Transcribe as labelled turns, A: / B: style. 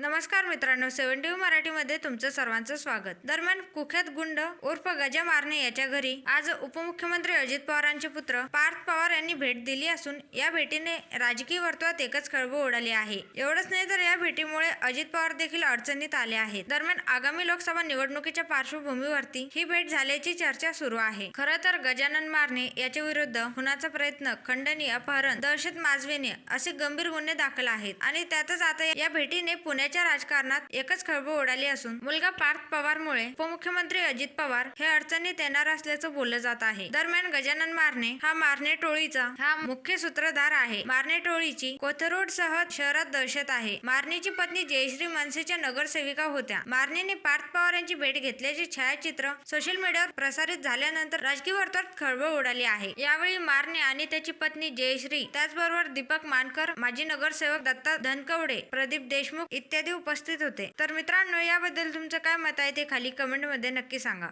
A: नमस्कार मित्रांनो seventy TV मराठीमध्ये तुमचं सर्वांचं स्वागत. दरम्यान कुख्यात गुंड उर्फ गजा मारणे याच्या घरी आज उपमुख्यमंत्री अजित पवारांचे पुत्र पार्थ पवार यांनी भेट दिली असून या भेटीने राजकीय वर्तुळात एकच खळबळ उडाली आहे. एवढंच नाही तर या भेटीमुळे अजित पवार देखील अडचणीत आले आहेत. दरम्यान आगामी लोकसभा निवडणुकीच्या पार्श्वभूमीवरती ही भेट झाल्याची चर्चा सुरू आहे. खरं तर गजानन मारणे याच्या विरुद्ध खुनाचा प्रयत्न खंडणी अपहरण दहशत माजविणे असे गंभीर गुन्हे दाखल आहेत आणि त्यातच आता या भेटीने पुण्याच्या राजकारणात एकच खळबळ उडाली असून मुलगा पार्थ पवारमुळे उपमुख्यमंत्री अजित पवार हे अडचणीत येणार असल्याचं बोललं जात आहे. दरम्यान गजानन मारणे हा मारणे टोळीचा हा मुख्य सूत्रधार आहे. मारणे टोळीची कोथरूड सह शहरात दहशत आहे. मारणीची पत्नी जयश्री मनसेच्या नगरसेविका होत्या. मारणेने पार्थ पवार यांची भेट घेतल्याचे छायाचित्र सोशल मीडियावर प्रसारित झाल्यानंतर राजकीय वर्तुळात खळबळ उडाली आहे. यावेळी मारणे आणि त्याची पत्नी जयश्री त्याचबरोबर दीपक मानकर माजी नगरसेवक दत्ता धनकवडे प्रदीप देशमुख इत्यादी उपस्थित होते? तर मित्रांनो याबद्दल तुमचं काय मत आहे ते खाली कमेंटमध्ये नक्की सांगा.